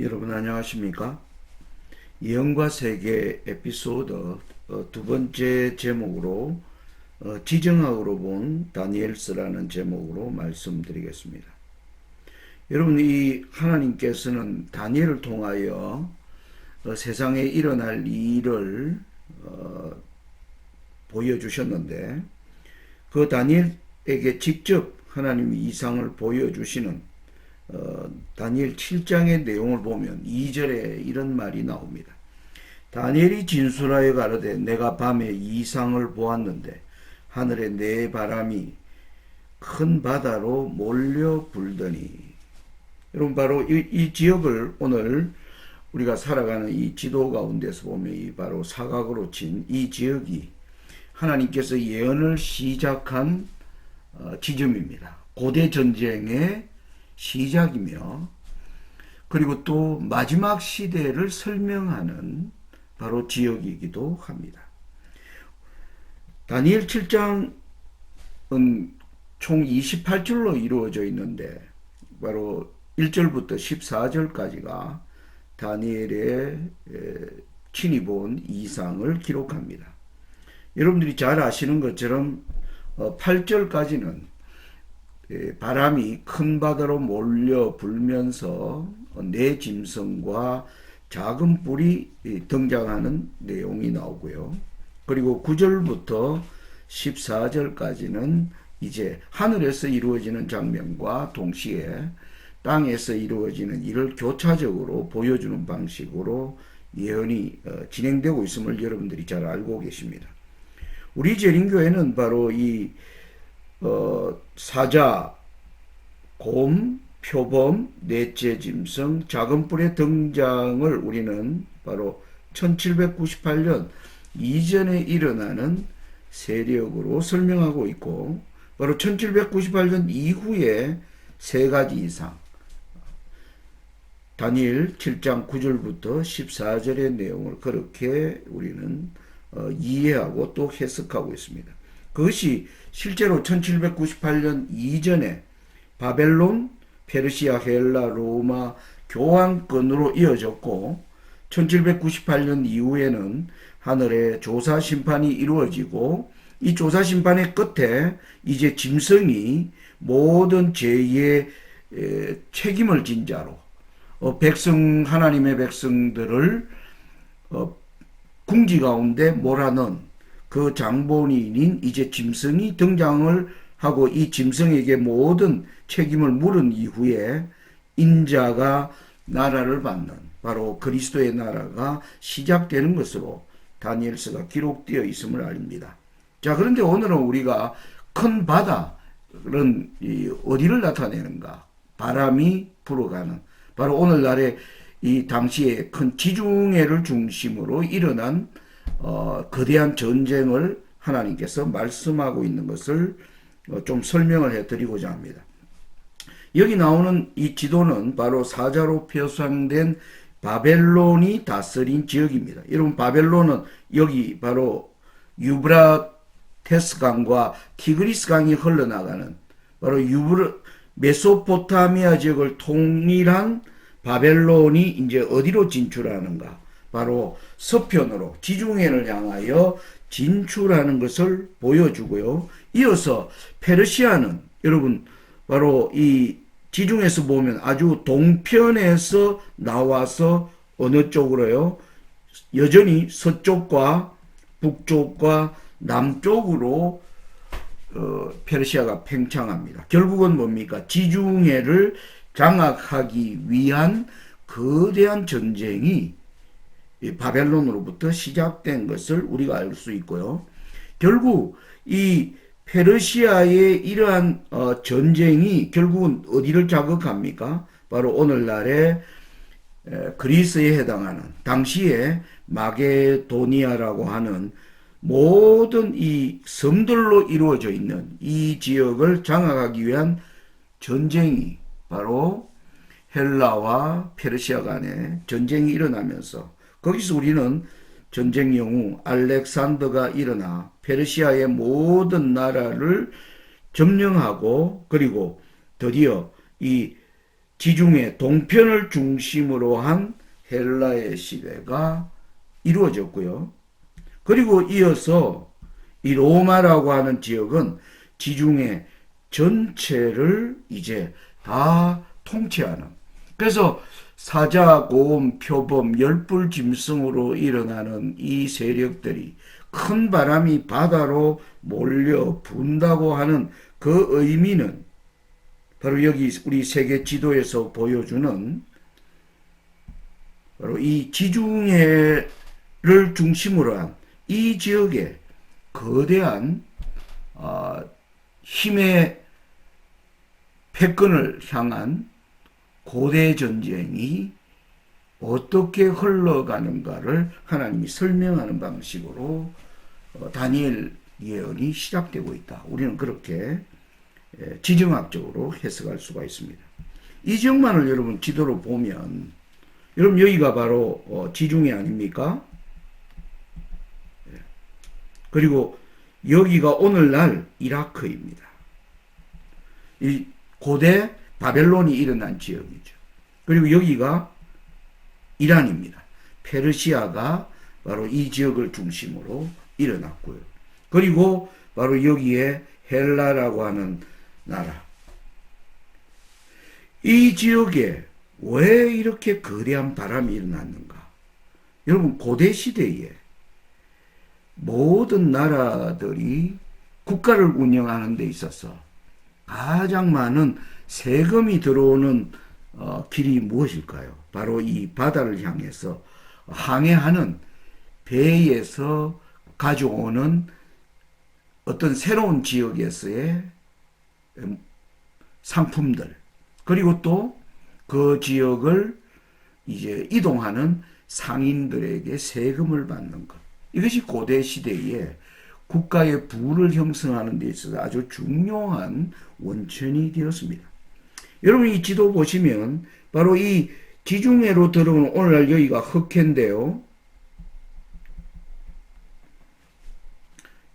여러분 안녕하십니까? 영과 세계 에피소드 어, 두 번째 제목으로 어, 지정학으로 본 다니엘스라는 제목으로 말씀드리겠습니다. 여러분 이 하나님께서는 다니엘을 통하여 어, 세상에 일어날 일을 어, 보여주셨는데 그 다니엘에게 직접 하나님이 이상을 보여주시는 어, 다니엘 7장의 내용을 보면 2절에 이런 말이 나옵니다. 다니엘이 진술하여 가로되 내가 밤에 이상을 보았는데 하늘에 네 바람이 큰 바다로 몰려 불더니 여러분 바로 이, 이 지역을 오늘 우리가 살아가는 이 지도 가운데서 보면 이 바로 사각으로 친 이 지역이 하나님께서 예언을 시작한 어, 지점입니다. 고대 전쟁의 시작이며 그리고 또 마지막 시대를 설명하는 바로 지역이기도 합니다. 다니엘 7장은 총 28줄로 이루어져 있는데 바로 1절부터 14절까지가 다니엘의 친히 본 이상을 기록합니다. 여러분들이 잘 아시는 것처럼 8절까지는 바람이 큰 바다로 몰려 불면서 내 짐승과 작은 뿔이 등장하는 내용이 나오고요. 그리고 9절부터 14절까지는 이제 하늘에서 이루어지는 장면과 동시에 땅에서 이루어지는 일을 교차적으로 보여주는 방식으로 예언이 어, 진행되고 있음을 여러분들이 잘 알고 계십니다. 우리 재림교회는 바로 이 어, 사자, 곰, 표범, 넷째 짐승, 작은 뿔의 등장을 우리는 바로 1798년 이전에 일어나는 세력으로 설명하고 있고 바로 1798년 이후에 세 가지 이상 다니엘 7장 9절부터 14절의 내용을 그렇게 우리는 어, 이해하고 또 해석하고 있습니다. 그것이 실제로 1798년 이전에 바벨론, 페르시아, 헬라, 로마 교환권으로 이어졌고 1798년 이후에는 하늘의 조사 심판이 이루어지고 이 조사 심판의 끝에 이제 짐승이 모든 죄의 책임을 진 자로 어, 백성 하나님의 백성들을 어, 궁지 가운데 몰아넣은 그 장본인인 이제 짐승이 등장을 하고 이 짐승에게 모든 책임을 물은 이후에 인자가 나라를 받는 바로 그리스도의 나라가 시작되는 것으로 다니엘서가 기록되어 있음을 알립니다. 자, 그런데 오늘은 우리가 큰 바다는 어디를 나타내는가? 바람이 불어가는 바로 오늘날의 이 당시에 큰 지중해를 중심으로 일어난 어, 거대한 전쟁을 하나님께서 말씀하고 있는 것을 어, 좀 설명을 해드리고자 합니다. 여기 나오는 이 지도는 바로 사자로 표상된 바벨론이 다스린 지역입니다. 여러분 바벨론은 여기 바로 유브라테스 강과 티그리스 강이 흘러나가는 바로 유브라 메소포타미아 지역을 통일한 바벨론이 이제 어디로 진출하는가? 바로 서편으로 지중해를 향하여 진출하는 것을 보여주고요. 이어서 페르시아는 여러분 바로 이 지중에서 보면 아주 동편에서 나와서 어느 쪽으로요? 여전히 서쪽과 북쪽과 남쪽으로 어, 페르시아가 팽창합니다. 결국은 뭡니까? 지중해를 장악하기 위한 거대한 전쟁이 바벨론으로부터 시작된 것을 우리가 알 수 있고요. 결국 이 페르시아의 이러한 어, 전쟁이 결국은 어디를 자극합니까? 바로 오늘날의 에, 그리스에 해당하는 당시에 마게도니아라고 하는 모든 이 섬들로 이루어져 있는 이 지역을 장악하기 위한 전쟁이 바로 헬라와 페르시아 간의 전쟁이 일어나면서 거기서 우리는 전쟁 영웅 알렉산더가 일어나 페르시아의 모든 나라를 점령하고 그리고 드디어 이 지중해 동편을 중심으로 한 헬라의 시대가 이루어졌고요. 그리고 이어서 이 로마라고 하는 지역은 지중해 전체를 이제 다 통치하는. 그래서 사자, 고음, 표범, 열불 짐승으로 일어나는 이 세력들이 큰 바람이 바다로 몰려 분다고 하는 그 의미는 바로 여기 우리 세계 지도에서 보여주는 바로 이 지중해를 중심으로 한 이 지역에 거대한 아, 힘의 패권을 향한 고대 전쟁이 어떻게 흘러가는가를 하나님이 설명하는 방식으로 어, 다니엘 예언이 시작되고 있다. 우리는 그렇게 예, 지정학적으로 해석할 수가 있습니다. 이 지역만을 여러분 지도로 보면 여러분 여기가 바로 어, 지중해 아닙니까? 예. 그리고 여기가 오늘날 이라크입니다. 이 고대 바벨론이 일어난 지역이죠. 그리고 여기가 이란입니다. 페르시아가 바로 이 지역을 중심으로 일어났고요. 그리고 바로 여기에 헬라라고 하는 나라. 이 지역에 왜 이렇게 거대한 바람이 일어났는가? 여러분, 고대 시대에 모든 나라들이 국가를 운영하는 데 있어서 가장 많은 세금이 들어오는 어, 길이 무엇일까요? 바로 이 바다를 향해서 항해하는 배에서 가져오는 어떤 새로운 지역에서의 음, 상품들 그리고 또 그 지역을 이제 이동하는 상인들에게 세금을 받는 것 이것이 고대 시대에 국가의 부를 형성하는 데 있어서 아주 중요한 원천이 되었습니다. 여러분 이 지도 보시면 바로 이 지중해로 들어오는 오늘날 여기가 흑해인데요.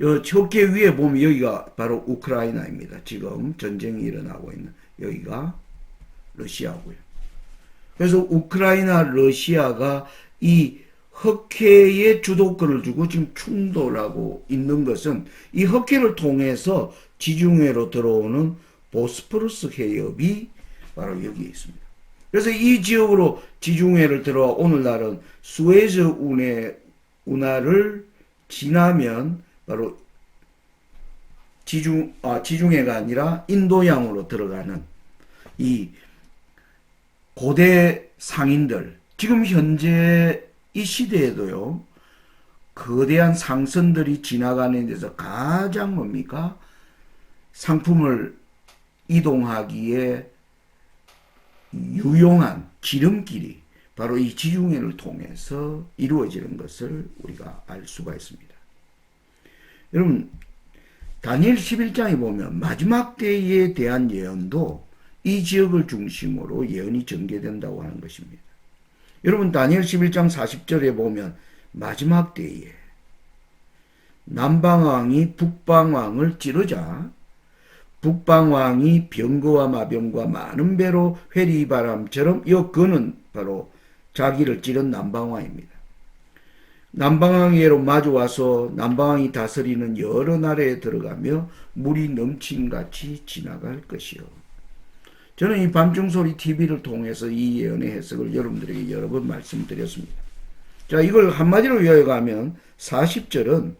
요 척계 위에 보면 여기가 바로 우크라이나입니다. 지금 전쟁이 일어나고 있는 여기가 러시아고요. 그래서 우크라이나 러시아가 이 흑해에 주도권을 주고 지금 충돌하고 있는 것은 이 흑해를 통해서 지중해로 들어오는 보스포러스 해협이 바로 여기에 있습니다. 그래서 이 지역으로 지중해를 들어와 오늘날은 수에즈 운해 운하를 지나면 바로 지중 아 지중해가 아니라 인도양으로 들어가는 이 고대 상인들 지금 현재 이 시대에도요 거대한 상선들이 지나가는 데서 가장 뭡니까 상품을 이동하기에 유용한 지름길이 바로 이 지중해를 통해서 이루어지는 것을 우리가 알 수가 있습니다. 여러분, 다니엘 11장에 보면 마지막 때에 대한 예언도 이 지역을 중심으로 예언이 전개된다고 하는 것입니다. 여러분, 다니엘 11장 40절에 보면 마지막 때에 남방왕이 북방왕을 찌르자 북방왕이 병거와 마병과 많은 배로 회리바람처럼 이 그는 바로 자기를 찌른 남방왕입니다. 남방왕에로 마주와서 남방왕이 다스리는 여러 나라에 들어가며 물이 넘친같이 지나갈 것이요. 저는 이 밤중소리 TV를 통해서 이 예언의 해석을 여러분들에게 여러 번 말씀드렸습니다. 자, 이걸 한마디로 요약하면 40절은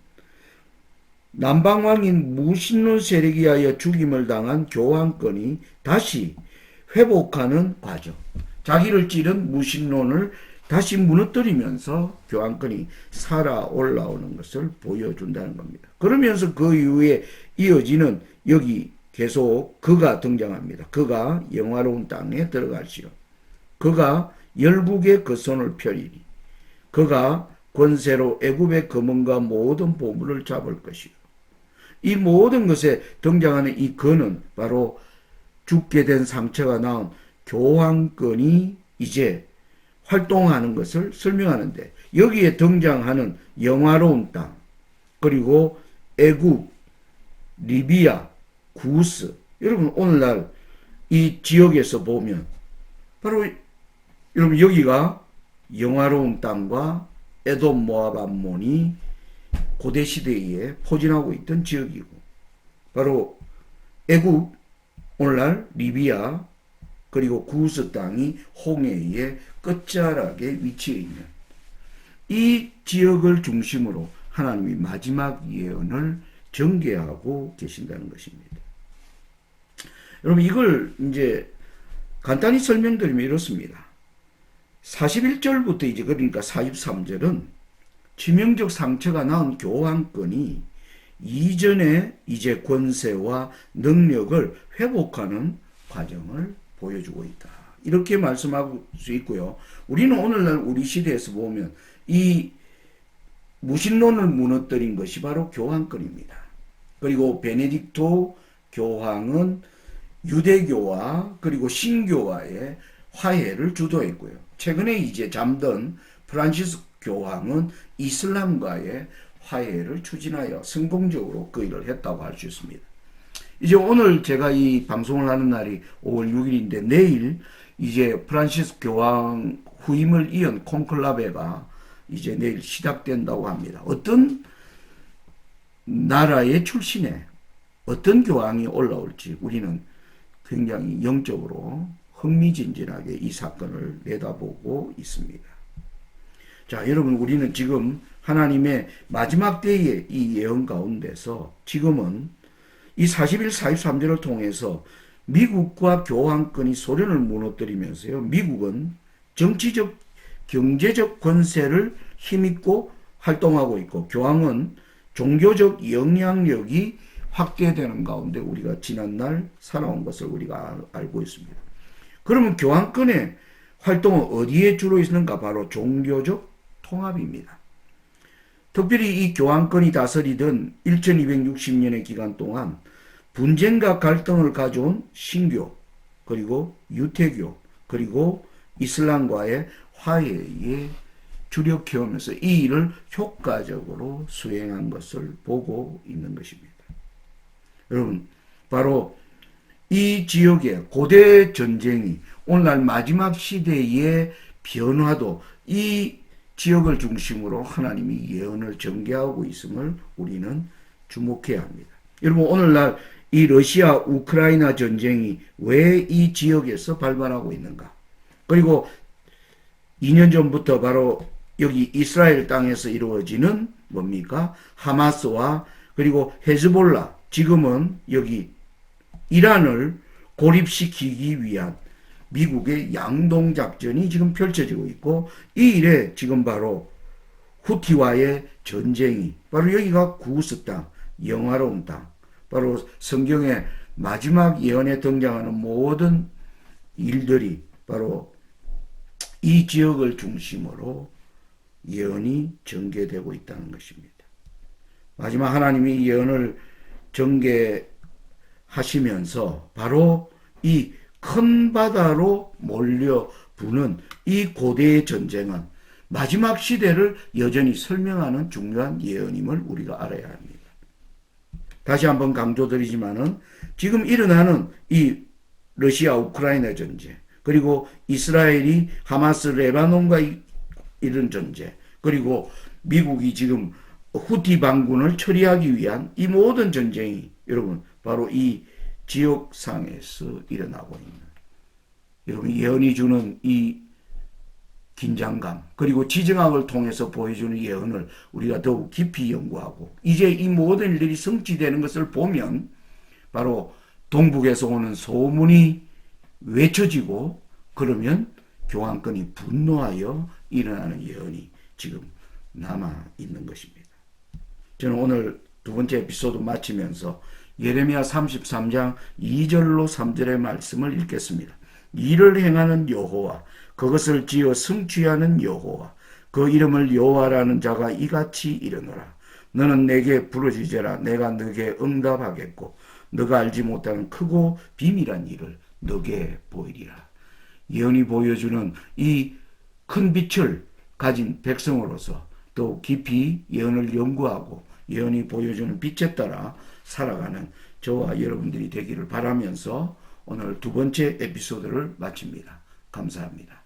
남방왕인 무신론 세력에 하여 죽임을 당한 교황권이 다시 회복하는 과정. 자기를 찌른 무신론을 다시 무너뜨리면서 교황권이 살아 올라오는 것을 보여준다는 겁니다. 그러면서 그 이후에 이어지는 여기 계속 그가 등장합니다. 그가 영화로운 땅에 들어갈지요. 그가 열국의 그 손을 펴리니 그가 권세로 애굽의 금은과 모든 보물을 잡을 것이요. 이 모든 것에 등장하는 이 근은 바로 죽게 된 상처가 나온 교황권이 이제 활동하는 것을 설명하는데 여기에 등장하는 영화로운 땅 그리고 애굽, 리비아, 구스 여러분 오늘날 이 지역에서 보면 바로 여러분 여기가 영화로운 땅과 에돔 모압 암몬이 고대 시대에 포진하고 있던 지역이고 바로 애국 오늘날 리비아 그리고 구스 땅이 홍해의 끝자락에 위치해 있는 이 지역을 중심으로 하나님이 마지막 예언을 전개하고 계신다는 것입니다. 여러분 이걸 이제 간단히 설명드리면 이렇습니다. 41절부터 이제 그러니까 43절은 치명적 상처가 낳은 교황권이 이전에 이제 권세와 능력을 회복하는 과정을 보여주고 있다. 이렇게 말씀할 수 있고요. 우리는 오늘날 우리 시대에서 보면 이 무신론을 무너뜨린 것이 바로 교황권입니다. 그리고 베네딕토 교황은 유대교와 그리고 신교와의 화해를 주도했고요. 최근에 이제 잠든 프란시스 교황은 이슬람과의 화해를 추진하여 성공적으로 그 일을 했다고 할 수 있습니다. 이제 오늘 제가 이 방송을 하는 날이 5월 6일인데 내일 이제 프란시스 교황 후임을 이은 콘클라베가 이제 내일 시작된다고 합니다. 어떤 나라의 출신에 어떤 교황이 올라올지 우리는 굉장히 영적으로 흥미진진하게 이 사건을 내다보고 있습니다. 자, 여러분, 우리는 지금 하나님의 마지막 때의 이 예언 가운데서 지금은 이 41, 43절을 통해서 미국과 교황권이 소련을 무너뜨리면서요, 미국은 정치적, 경제적 권세를 힘있고 활동하고 있고, 교황은 종교적 영향력이 확대되는 가운데 우리가 지난날 살아온 것을 우리가 알고 있습니다. 그러면 교황권의 활동은 어디에 주로 있는가? 바로 종교적 통합입니다. 특별히 이 교황권이 다스리던 1260년의 기간 동안 분쟁과 갈등을 가져온 신교, 그리고 유태교, 그리고 이슬람과의 화해에 주력해오면서 이 일을 효과적으로 수행한 것을 보고 있는 것입니다. 여러분, 바로 이 지역의 고대 전쟁이 오늘날 마지막 시대의 변화도 이 지역을 중심으로 하나님이 예언을 전개하고 있음을 우리는 주목해야 합니다. 여러분, 오늘날 이 러시아 우크라이나 전쟁이 왜 이 지역에서 발발하고 있는가? 그리고 2년 전부터 바로 여기 이스라엘 땅에서 이루어지는 뭡니까? 하마스와 그리고 헤즈볼라, 지금은 여기 이란을 고립시키기 위한 미국의 양동 작전이 지금 펼쳐지고 있고 이 일에 지금 바로 후티와의 전쟁이 바로 여기가 구스 땅, 영화로운 땅, 바로 성경의 마지막 예언에 등장하는 모든 일들이 바로 이 지역을 중심으로 예언이 전개되고 있다는 것입니다. 마지막 하나님이 예언을 전개하시면서 바로 이 큰 바다로 몰려 부는 이 고대의 전쟁은 마지막 시대를 여전히 설명하는 중요한 예언임을 우리가 알아야 합니다. 다시 한번 강조드리지만은 지금 일어나는 이 러시아 우크라이나 전쟁 그리고 이스라엘이 하마스 레바논과 이런 전쟁 그리고 미국이 지금 후티 반군을 처리하기 위한 이 모든 전쟁이 여러분 바로 이 지역상에서 일어나고 있는 여러분 예언이 주는 이 긴장감 그리고 지정학을 통해서 보여주는 예언을 우리가 더욱 깊이 연구하고 이제 이 모든 일들이 성취되는 것을 보면 바로 동북에서 오는 소문이 외쳐지고 그러면 교황권이 분노하여 일어나는 예언이 지금 남아 있는 것입니다. 저는 오늘 두 번째 에피소드 마치면서 예레미야 33장 2절로 3절의 말씀을 읽겠습니다. 일을 행하는 여호와 그것을 지어 성취하는 여호와 그 이름을 여호와라는 자가 이같이 이르노라. 너는 내게 부르짖으라. 내가 너게 응답하겠고 너가 알지 못하는 크고 비밀한 일을 너게 보이리라. 예언이 보여주는 이 큰 빛을 가진 백성으로서 또 깊이 예언을 연구하고 예언이 보여주는 빛에 따라 살아가는 저와 여러분들이 되기를 바라면서 오늘 두 번째 에피소드를 마칩니다. 감사합니다.